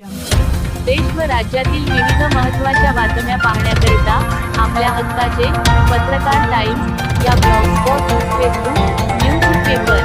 देश व राज्यातील विविध महत्त्वाच्या बातम्या पाहण्याकरिता आपल्या हक्काचे पत्रकार टाइम्स या ब्लॉगस्पॉट फेसबुक न्यूज पेपर.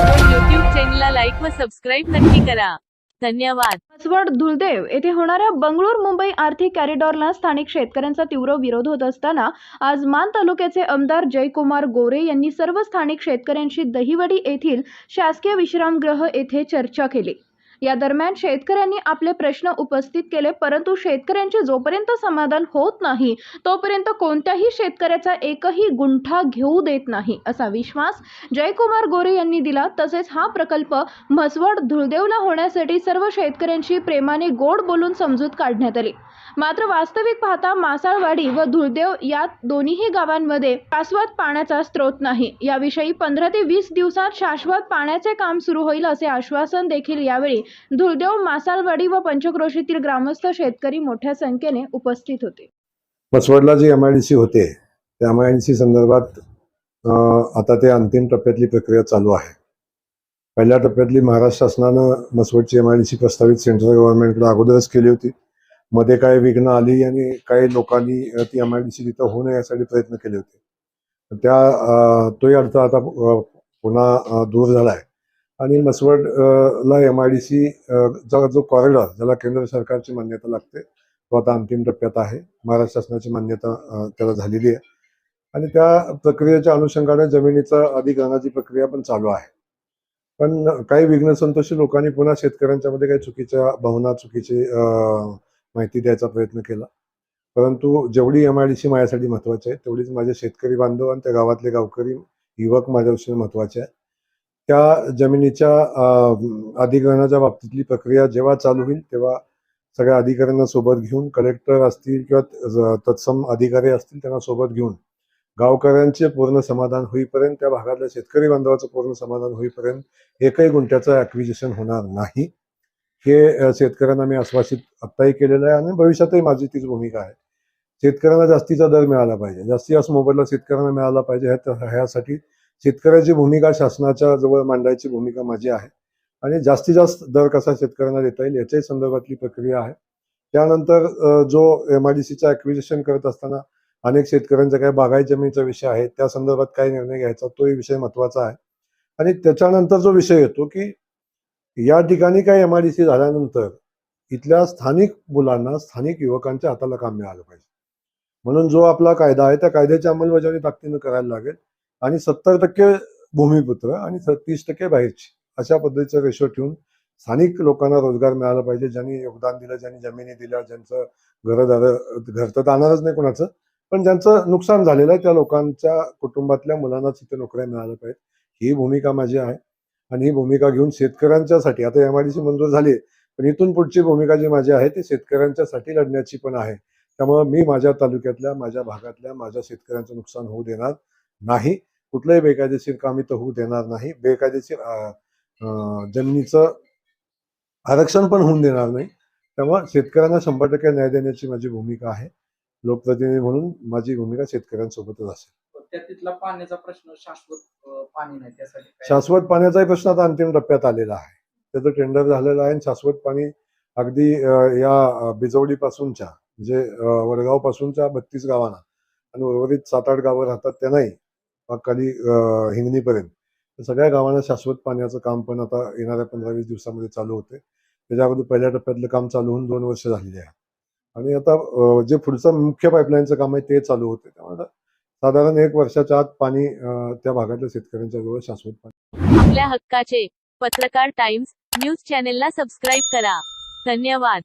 व यूट्यूब चॅनलला लाईक व सबस्क्राईब नक्की करा. धन्यवाद. पाचवड धुळदेव येथे होणाऱ्या बंगळूर मुंबई आर्थिक कॉरिडॉरला स्थानिक शेतकऱ्यांचा तीव्र विरोध होत असताना आज मान तालुक्याचे आमदार जयकुमार गोरे यांनी सर्व स्थानिक शेतकऱ्यांशी दहिवडी येथील शासकीय विश्रामगृह येथे चर्चा केली. या दरम्यान शेतकऱ्यांनी आपले प्रश्न उपस्थित केले परंतु शेतकऱ्यांचे जोपर्यंत समाधान होत नाही तोपर्यंत कोणत्याही शेतकऱ्याचा एकही गुंठा घेऊ देत नाही असा विश्वास जयकुमार गोरे यांनी दिला. तसेच हा प्रकल्प म्हसवड धुळदेवला होण्यासाठी सर्व शेतकऱ्यांशी प्रेमाने गोड बोलून समजूत काढण्यात आली. मात्र वास्तविक पाहता मासाळवाडी व धुळदेव या दोन्हीही गावांमध्ये शाश्वत पाण्याचा स्रोत नाही. याविषयी पंधरा ते वीस दिवसात शाश्वत पाण्याचे काम सुरू होईल असे आश्वासन देखील यावेळी धुळदेव मासाळवाडी व पंचक्रोशीतील ग्रामस्थ शेतकरी मोठ्या संख्येने उपस्थित होते. मसवडला जी एम आय डी सी होते त्या एम आय डी सी संदर्भात आता ते अंतिम टप्प्यातली प्रक्रिया चालू आहे. पहिल्या टप्प्यातली महाराष्ट्र शासनानं मसवडची एम आय डी सी प्रस्तावित सेंट्रल गव्हर्नमेंटकडे अगोदरच केली होती. मध्ये काय विघ्न आली आणि काही लोकांनी ती एम आय डी सी तिथं होऊ नये यासाठी प्रयत्न केले होते. त्या तोही अर्थ आता पुन्हा दूर झाला आहे आणि मसवड ला एम आय डी सी चा जो कॉरिडॉर ज्याला केंद्र सरकारची मान्यता लागते तो आता अंतिम टप्प्यात आहे. महाराष्ट्र शासनाची मान्यता त्याला झालेली आहे. आणि त्या प्रक्रियेच्या अनुषंगाने जमिनीचा अधिग्रहणाची प्रक्रिया पण चालू आहे. पण काही विघ्न संतोषी लोकांनी पुन्हा शेतकऱ्यांच्या मध्ये काही चुकीच्या भावना चुकीचे माहिती द्यायचा प्रयत्न केला. परंतु जेवढी एम आय डी सी माझ्यासाठी महत्वाची आहे तेवढीच माझे शेतकरी बांधव आणि त्या गावातले गावकरी युवक माझ्या महत्त्वाचे महत्त्वाचे आहे त्या जमिनीच्या अधिग्रहणाच्या बाबतीतली प्रक्रिया जेव्हा चालू होईल तेव्हा सगळ्या अधिकाऱ्यांना सोबत घेऊन कलेक्टर असतील किंवा ज- तत्सम अधिकारी असतील त्यांना सोबत घेऊन गावकऱ्यांचे पूर्ण समाधान होईपर्यंत त्या भागातल्या शेतकरी बांधवाचं पूर्ण समाधान होईपर्यंत एकही गुंठ्याचं ॲक्विजिशन होणार नाही. हे शेतकऱ्यांना मी आश्वासित आत्ताही केलेलं आहे आणि भविष्यातही माझी तीच भूमिका आहे. शेतकऱ्यांना जास्तीचा दर मिळाला पाहिजे. जास्तीत जास्त मोबदला शेतकऱ्यांना मिळाला पाहिजे ह्यासाठी शेतकऱ्याची भूमिका शासनाच्या जवळ मांडायची भूमिका माझी आहे. आणि जास्तीत जास्त दर कसा शेतकऱ्यांना देता येईल याच्याही संदर्भातली प्रक्रिया आहे. त्यानंतर जो एम आय डी सीचा ॲक्विजिशन करत असताना अनेक शेतकऱ्यांचा काही बागाई जमिनीचा विषय आहे त्या संदर्भात काय निर्णय घ्यायचा तोही विषय महत्त्वाचा आहे. आणि त्याच्यानंतर जो विषय येतो की या ठिकाणी काही एम आय डी सी झाल्यानंतर इथल्या स्थानिक मुलांना स्थानिक युवकांच्या हाताला काम मिळालं पाहिजे. म्हणून जो आपला कायदा आहे त्या कायद्याची अंमलबजावणी ताकदीनं करायला लागेल. आणि सत्तर टक्के भूमिपुत्र आणि तीस टक्के बाहेरची अशा पद्धतीचं रेशो ठेवून स्थानिक लोकांना रोजगार मिळाला पाहिजे. ज्यांनी योगदान दिलं ज्यांनी जमिनी दिल्या ज्यांचं घरदार घर तर जाणारच नाही कोणाचं पण ज्यांचं नुकसान झालेलं आहे त्या लोकांच्या कुटुंबातल्या मुलांनाच इथे नोकऱ्या मिळाल्या पाहिजेत. ही भूमिका माझी आहे. आणि ही भूमिका घेऊन शेतकऱ्यांच्यासाठी आता एम आय डी सी मंजूर झाली पण इथून पुढची भूमिका जी माझी आहे ती शेतकऱ्यांच्यासाठी लढण्याची पण आहे. त्यामुळे मी माझ्या तालुक्यातल्या माझ्या भागातल्या माझ्या शेतकऱ्यांचं नुकसान होऊ देणार नाही. कुठलंही बेकायदेशीर काम इथं होऊ देणार नाही. बेकायदेशीर जमिनीचं आरक्षण पण होऊन देणार नाही. त्यामुळे शेतकऱ्यांना शंभर टक्के न्याय देण्याची माझी भूमिका आहे. लोकप्रतिनिधी म्हणून माझी भूमिका शेतकऱ्यांसोबतच असेल. तिथला पाण्याचा प्रश्न शाश्वत पाणी नाही त्यासाठी काय? शाश्वत पाण्याचाही प्रश्न आता अंतिम टप्प्यात आलेला आहे. त्याचं टेंडर झालेलं आहे आणि शाश्वत पाणी अगदी अं, या बिजवडी बिजवडीपासूनच्या म्हणजे वडगाव पासूनच्या बत्तीस गावांना आणि उर्वरित सात आठ गावं राहतात त्यांनाही मग खाली अं, हिंगणीपर्यंत. तर सगळ्या गावांना शाश्वत पाण्याचं काम पण आता येणाऱ्या पंधरा वीस दिवसामध्ये चालू होते. त्याच्या अगोदर पहिल्या टप्प्यातलं काम चालू होऊन दोन वर्ष झालेली आहे. आणि आता अं, जे पुढचं मुख्य पाईपलाईनचं काम आहे ते चालू होते. त्यामुळे आता साधारण एक वर्षाच्या आत पाणी त्या भागातल्या शेतकऱ्यांच्या जवळ शाश्वत पाणी. आपल्या हक्काचे पत्रकार टाइम्स न्यूज चॅनेलला सबस्क्राईब करा. धन्यवाद.